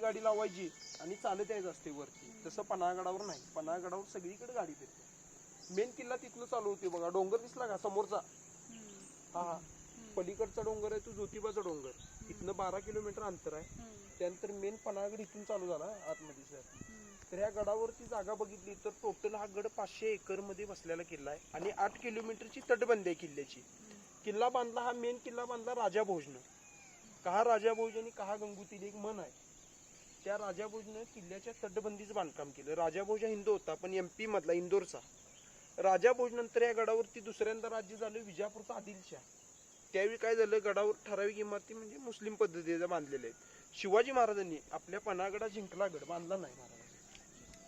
गाडी लावायची आणि चालत यायचं असते वरती. तसं पन्हाळगडावर नाही. पन्हाळगडावर सगळीकडे गाडी फिरते मेन किल्ला तिथनं चालू होते बघा. डोंगर दिसला का? समोरचा. हा हा. पलीकडचा डोंगर आहे तो ज्योतिबाचा डोंगर. इथनं बारा किलोमीटर अंतर आहे. त्यानंतर मेन पन्हाळगड इथून चालू झाला आतमध्ये सर तर ह्या गडावरची जागा बघितली तर टोटल हा गड पाचशे एकरमध्ये बसलेला किल्ला आहे. आणि आठ किलोमीटरची तटबंदी आहे किल्ल्याची. किल्ला बांधला हा मेन किल्ला बांधला राजा भोजनं. कहा राजा भोज आणि कहा गंगुतील एक मन आहे. त्या राजाभोजनं किल्ल्याच्या तटबंदीचं बांधकाम केलं. राजाभोज हा हिंदू होता पण एमपी मधला इंदोरचा. राजाभोज नंतर या गडावरती दुसऱ्यांदा राज्य झालं विजापूरचा आदिलशाह. त्यावेळी काय झालं गडावर ठराविक इमारती म्हणजे मुस्लिम पद्धतीचा बांधलेल्या आहेत शिवाजी महाराजांनी आपल्या पनागडा जिंकला गड बांधला नाही महाराज.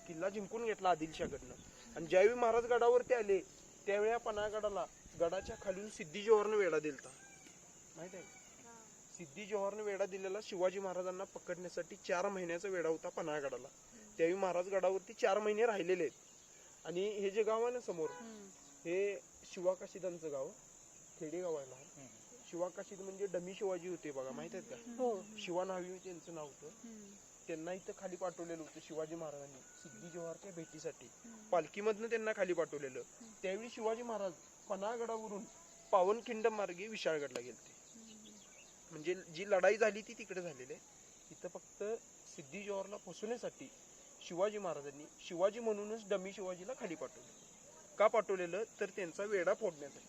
किल्ला जिंकून घेतला आदिलशाहकडनं. आणि ज्यावेळी महाराज गडावरती आले त्यावेळी या पन्हागडाला गडाच्या खालून सिद्धी जोहरनं वेढा दिलता. माहीत आहे? सिद्धी जोहरनं वेढा दिलेला शिवाजी महाराजांना पकडण्यासाठी चार महिन्याचा वेढा होता पन्हागडाला त्यावेळी महाराज गडावरती चार महिने राहिलेले आहेत. आणि हे जे गाव आहे ना समोर हे शिवाकाशीदांचं गाव खेडे गाव आहे लहान शिवाकाशीद म्हणजे डमी शिवाजी होते बघा माहीत आहेत का? हो. शिवा नावी त्यांचं नाव होतं. त्यांना इथं खाली पाठवलेलं होतं शिवाजी महाराजांनी सिद्धी जोहरच्या भेटीसाठी. पालखीमधनं त्यांना खाली पाठवलेलं. त्यावेळी शिवाजी महाराज पन्हागडावरून पावनखिंड मार्गे विशाळगडला गेलते. म्हणजे जी लढाई झाली ती तिकडे झालेली आहे. इथं फक्त सिद्धी जोहरला फसवण्यासाठी शिवाजी महाराजांनी शिवाजी म्हणूनच डमी शिवाजीला खाली पाठवलं. का पाठवलेलं? तर त्यांचा वेढा फोडण्यासाठी.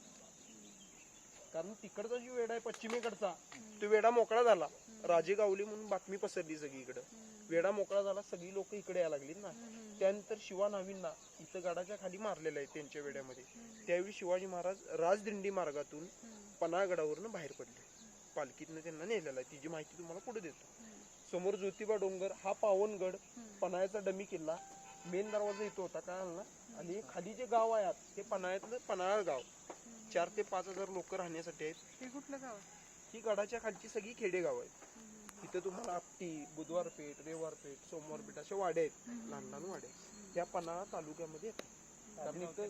कारण तिकडचा जो वेढा आहे पश्चिमेकडचा तो वेढा मोकळा झाला. राजे गावली म्हणून बातमी पसरली सगळीकडं. वेढा मोकळा झाला सगळी लोक इकडे यायला लागली ना. त्यानंतर शिवा नावींना इथं गडाच्या खाली मारलेलं आहे त्यांच्या वेड्यामध्ये त्यावेळी शिवाजी महाराज राजदिंडी मार्गातून पन्हागडावरून बाहेर पडले. पालखीतनं त्यांना नेलेलं आहे. तिची माहिती तुम्हाला पुढे देतो. समोर ज्योतिबा डोंगर हा पावनगड पन्हाळ्याचा डमी किल्ला मेन दरवाजा इथं होता काय ना आणि खाली जे गाव आहे आत, ते पन्हाळ्यातलं पन्हाळ गाव. चार ते पाच हजार लोक राहण्यासाठी आहेत. हे कुठलं गाव ही गडाच्या खालची सगळी खेडेगाव आहेत. इथं तुम्हाला आपटी बुधवारपेठ रेवारपेठ सोमवारपेठ अशा वाड्या आहेत. लहान लहान वाड्या ह्या पन्हाळा तालुक्यामध्ये येतात. कारण इथं